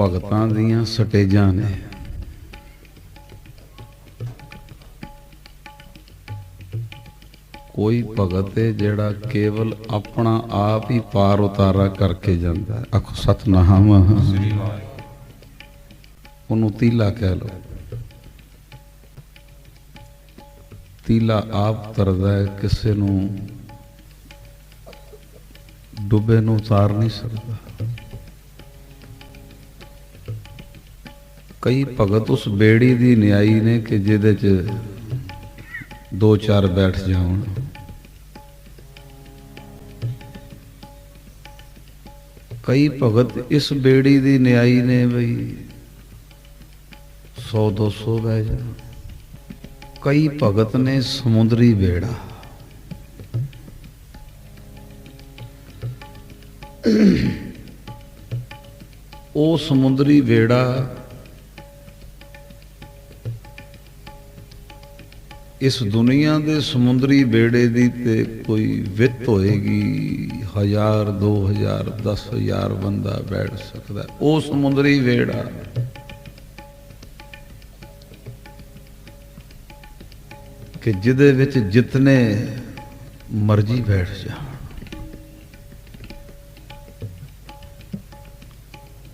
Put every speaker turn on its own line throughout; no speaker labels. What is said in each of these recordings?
ਭਗਤਾਂ ਦੀਆਂ ਸਟੇਜਾਂ ਨੇ। ਕੋਈ ਭਗਤ ਹੈ ਜਿਹੜਾ ਕੇਵਲ ਆਪਣਾ ਆਪ ਹੀ ਪਾਰ ਉਤਾਰਾ ਕਰਕੇ ਜਾਂਦਾ ਹੈ। ਆਖੋ, ਸਤਨਾਮ। ਉਹਨੂੰ ਤੀਲਾ ਕਹਿ ਲਓ। ਤੀਲਾ ਆਪ ਤਰਦਾ ਹੈ, ਕਿਸੇ ਨੂੰ ਡੁੱਬੇ ਨੂੰ ਉਤਾਰ ਨਹੀਂ ਸਕਦਾ। ਕਈ ਭਗਤ ਉਸ ਬੇੜੀ ਦੀ ਨਿਆਈ ਨੇ ਕਿ ਜਿਹਦੇ 'ਚ ਦੋ ਚਾਰ ਬੈਠ ਜਾਣ ਕਈ ਭਗਤ ਇਸ ਬੇੜੀ ਦੀ ਨਿਆਈ ਨੇ ਬਈ 100 200 ਬਹਿ ਜਾ। ਕਈ ਭਗਤ ਨੇ ਸਮੁੰਦਰੀ ਬੇੜਾ ਉਹ ਸਮੁੰਦਰੀ ਬੇੜਾ ਇਸ ਦੁਨੀਆ ਦੇ ਸਮੁੰਦਰੀ ਬੇੜੇ ਦੀ ਤੇ ਕੋਈ ਵਿੱਤ ਹੋਏਗੀ? ਹਜ਼ਾਰ, ਦੋ ਹਜ਼ਾਰ, ਦਸ ਹਜ਼ਾਰ ਬੰਦਾ ਬੈਠ ਸਕਦਾ ਉਹ ਸਮੁੰਦਰੀ ਬੇੜਾ ਕਿ ਜਿਹਦੇ ਵਿੱਚ ਜਿਤਨੇ ਮਰਜ਼ੀ ਬੈਠ ਜਾਣ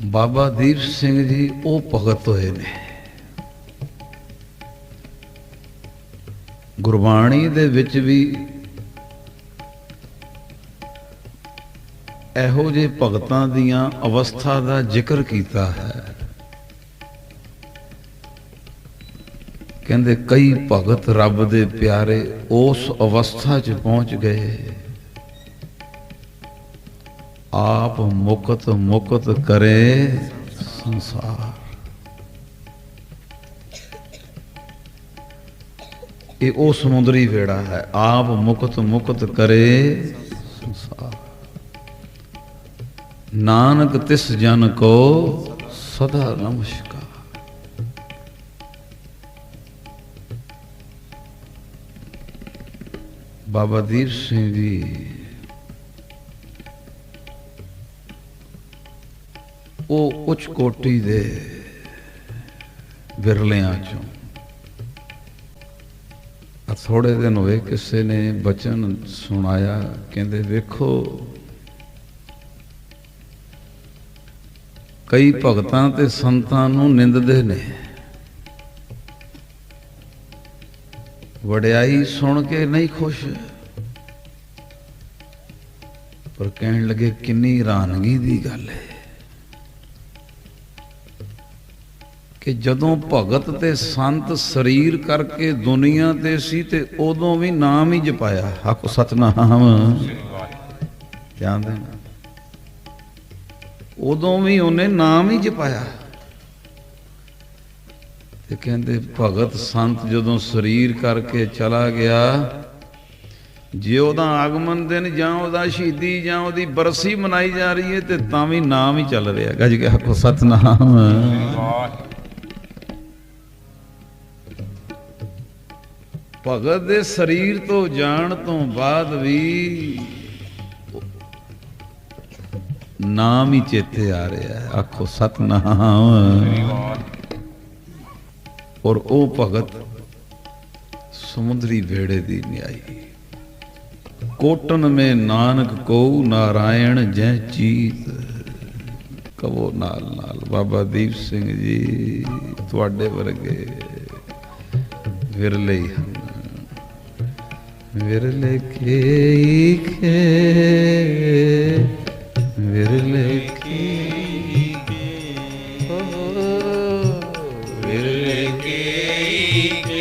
ਬਾਬਾ ਦੀਪ ਸਿੰਘ ਜੀ, ਉਹ ਭਗਤ ਹੋਏ ਨੇ। ਗੁਰਬਾਣੀ ਦੇ ਵਿੱਚ ਵੀ ਇਹੋ ਜਿਹੇ ਭਗਤਾਂ ਦੀਆਂ ਅਵਸਥਾ ਦਾ ਜ਼ਿਕਰ ਕੀਤਾ ਹੈ। ਕਹਿੰਦੇ ਕਈ ਭਗਤ ਰੱਬ ਦੇ ਪਿਆਰੇ ਉਸ ਅਵਸਥਾ 'ਚ ਪਹੁੰਚ ਗਏ। ਆਪ ਮੁਕਤ ਮੁਕਤ ਕਰੇ ਸੰਸਾਰ। ਇਹ ਉਹ ਸਮੁੰਦਰੀ ਵੇੜਾ ਹੈ। ਆਪ ਮੁਕਤ ਮੁਕਤ ਕਰੇ ਸੰਸਾਰ। ਨਾਨਕ ਤਿਸ ਜਨ ਕੋ ਸਦਾ ਨਮਸਕਾਰ। ਬਾਬਾ ਦੀਪ ਸਿੰਘ ਜੀ, ਉਹ ਉੱਚ ਕੋਟੀ ਦੇ ਵਿਰਲਿਆਂ ਚੋਂ ਥੋੜੇ ਦਿਨ ਹੋਏ ਕਿਸੇ ਨੇ ਬਚਨ ਸੁਣਾਇਆ, ਕਹਿੰਦੇ ਵੇਖੋ, ਕਈ ਭਗਤਾਂ ਤੇ ਸੰਤਾਂ ਨੂੰ ਨਿੰਦਦੇ ਨੇ। ਵਡਿਆਈ ਸੁਣ ਕੇ ਨਹੀਂ ਖੁਸ਼। ਪਰ ਕਹਿਣ ਲੱਗੇ, ਕਿੰਨੀ ਹੈਰਾਨਗੀ ਦੀ ਗੱਲ ਹੈ। ਕਿ ਜਦੋਂ ਭਗਤ ਤੇ ਸੰਤ ਸਰੀਰ ਕਰਕੇ ਦੁਨੀਆ ਤੇ ਸੀ ਤੇ ਉਦੋਂ ਵੀ ਨਾਮ ਹੀ ਜਪਾਇਆ। ਹਕ ਸਤਨਾਮ। ਧਿਆਨ ਦੇਣਾ ਉਦੋਂ ਵੀ ਉਹਨੇ ਨਾਮ ਹੀ ਜਪਾਇਆ। ਤੇ ਕਹਿੰਦੇ, ਭਗਤ ਸੰਤ ਜਦੋਂ ਸਰੀਰ ਕਰਕੇ ਚਲਾ ਗਿਆ, ਜੇ ਉਹਦਾ ਆਗਮਨ ਦਿਨ ਜਾਂ ਉਹਦਾ ਸ਼ਹੀਦੀ ਜਾਂ ਉਹਦੀ ਬਰਸੀ ਮਨਾਈ ਜਾ ਰਹੀ ਹੈ ਤੇ ਤਾਂ ਵੀ ਨਾਮ ਹੀ ਚੱਲ ਰਿਹਾ। ਗੱਜ ਕੇ ਹੱਕੋ ਸਤਨਾਮ। ਭਗਤ ਦੇ ਸਰੀਰ ਤੋਂ ਜਾਣ ਤੋਂ ਬਾਅਦ ਵੀ ਨਾਮ ਹੀ ਚੇਤੇ ਆ ਰਿਹਾ ਆਖੋ, ਸਤਨਾਮ। ਔਰ ਉਹ ਭਗਤ ਸਮੁੰਦਰੀ ਵੇੜੇ ਦੀ ਨਿਆਈ। ਕੋਟਨ ਮੇ ਨਾਨਕ ਕੋ ਨਾਰਾਇਣ ਜੈ ਚੀਤ। ਕਵੋ ਨਾਲ ਨਾਲ, ਬਾਬਾ ਦੀਪ ਸਿੰਘ ਜੀ, ਤੁਹਾਡੇ ਵਰਗੇ ਵਿਰਲੇ ਹੀ ਹਨ ਵਿਰਲੇ ਕੇ ਕੇ ਵਿਰਲੇ ਕੀ ਕੇ